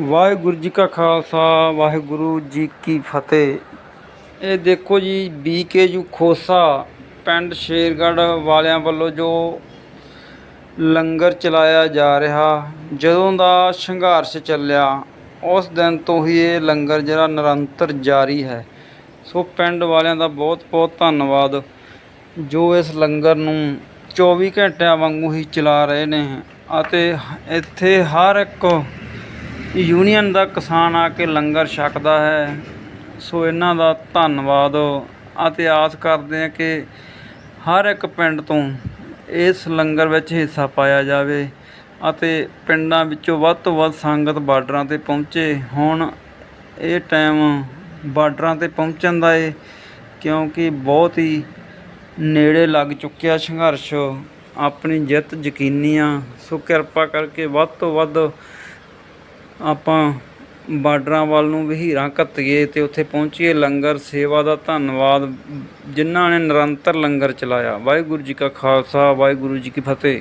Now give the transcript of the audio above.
ਵਾਹਿਗੁਰੂ ਜੀ ਕਾ ਖਾਲਸਾ, ਵਾਹਿਗੁਰੂ ਜੀ ਕੀ ਫਤਿਹ। ਇਹ ਦੇਖੋ ਜੀ ਬੀਕੇਯੂ ਖੋਸਾ ਪਿੰਡ ਸ਼ੇਰਗੜ੍ਹ ਵਾਲਿਆਂ ਵੱਲੋਂ ਜੋ ਲੰਗਰ ਚਲਾਇਆ ਜਾ ਰਿਹਾ, ਜਦੋਂ ਦਾ ਸੰਘਰਸ਼ ਚੱਲਿਆ, ਉਸ ਦਿਨ ਤੋਂ ਹੀ ਇਹ ਲੰਗਰ ਜਿਹੜਾ ਨਿਰੰਤਰ ਜਾਰੀ ਹੈ। ਸੋ ਪਿੰਡ ਵਾਲਿਆਂ ਦਾ ਬਹੁਤ ਬਹੁਤ ਧੰਨਵਾਦ, ਜੋ ਇਸ ਲੰਗਰ ਨੂੰ 24 ਘੰਟਿਆਂ ਵਾਂਗੂ ਹੀ ਚਲਾ ਰਹੇ ਨੇ। ਅਤੇ ਇੱਥੇ ਹਰ ਇੱਕ ਯੂਨੀਅਨ ਦਾ ਕਿਸਾਨ ਆ ਕੇ ਲੰਗਰ ਛਕਦਾ ਹੈ। ਸੋ ਇਹਨਾਂ ਦਾ ਧੰਨਵਾਦ ਅਤੇ ਆਸ ਕਰਦੇ ਹਾਂ ਕਿ ਹਰ ਇੱਕ ਪਿੰਡ ਤੋਂ ਇਸ ਲੰਗਰ ਵਿੱਚ ਹਿੱਸਾ ਪਾਇਆ ਜਾਵੇ ਅਤੇ ਪਿੰਡਾਂ ਵਿੱਚੋਂ ਵੱਧ ਤੋਂ ਵੱਧ ਸੰਗਤ ਬਾਰਡਰਾਂ ਤੇ ਪਹੁੰਚੇ। ਹੁਣ ਇਹ ਟਾਈਮ ਬਾਰਡਰਾਂ ਤੇ ਪਹੁੰਚਣ ਦਾ ਏ, ਕਿਉਂਕਿ ਬਹੁਤ ਹੀ ਨੇੜੇ ਲੱਗ ਚੁੱਕਿਆ ਸੰਘਰਸ਼। ਆਪਣੀ ਜਿੱਤ ਯਕੀਨੀ ਆ। ਸੋ ਕਿਰਪਾ ਕਰਕੇ ਵੱਧ ਤੋਂ ਵੱਧ ਆਪਾਂ ਬਾਰਡਰਾਂ ਵੱਲ ਨੂੰ ਵਹੀਰਾਂ ਘੱਤੀਏ ਤੇ ਉੱਥੇ ਪਹੁੰਚੀਏ, ਲੰਗਰ ਸੇਵਾ ਦਾ ਧੰਨਵਾਦ। ਜਿਨ੍ਹਾਂ ਨੇ ਨਿਰੰਤਰ ਲੰਗਰ ਚਲਾਇਆ। ਵਾਹਿਗੁਰੂ ਜੀ ਕਾ ਖਾਲਸਾ, ਵਾਹਿਗੁਰੂ ਜੀ ਕੀ ਫਤਿਹ।